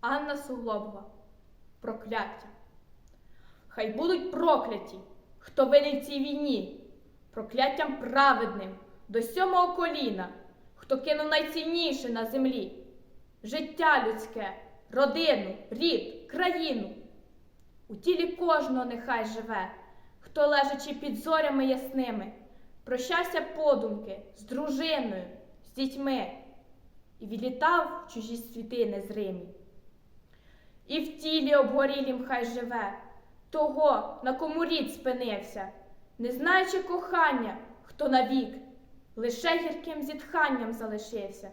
Анна Суглобова. Прокляття. Хай будуть прокляті, хто винен в цій війні, прокляттям праведним до сьомого коліна, хто кинув найцінніше на землі життя людське, родину, рід, країну. У тілі кожного нехай живе, хто лежачи під зорями ясними, прощався подумки з дружиною, з дітьми і відлітав в чужі світи незримі. І в тілі обгорілім хай живе, того, на кому рід спинився, не знаючи кохання, хто навік, лише гірким зітханням залишився.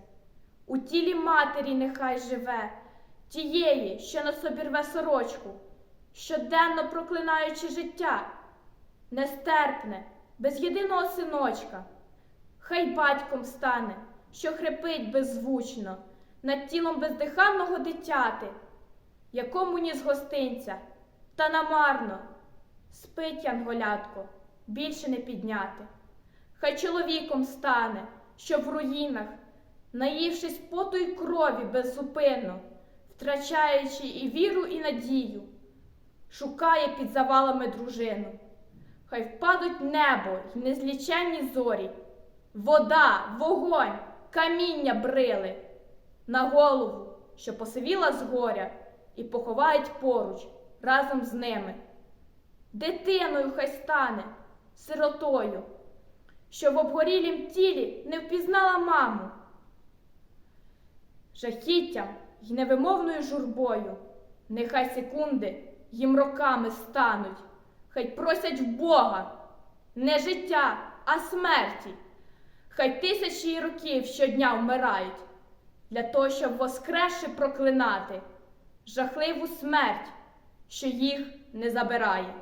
У тілі матері нехай живе, тієї, що на собі рве сорочку, щоденно проклинаючи життя, нестерпне, без єдиного синочка. Хай батьком стане, що хрипить беззвучно над тілом бездиханного дитяти, якому ніс гостинця, та намарно. Спить янголятко, більше не підняти. Хай чоловіком стане, що в руїнах, наївшись поту й крові беззупинно, втрачаючи і віру, і надію, шукає під завалами дружину. Хай впадуть небо й незліченні зорі, вода, вогонь, каміння брили. На голову, що посивіла з горя, і поховають поруч разом з ними. Дитиною хай стане, сиротою, що в обгорілім тілі не впізнала маму. Жахіттям й невимовною журбою, нехай секунди їм роками стануть, хай просять в Бога не життя, а смерті. Хай тисячі років щодня вмирають, для того, щоб воскресши проклинати жахливу смерть, що їх не забирає.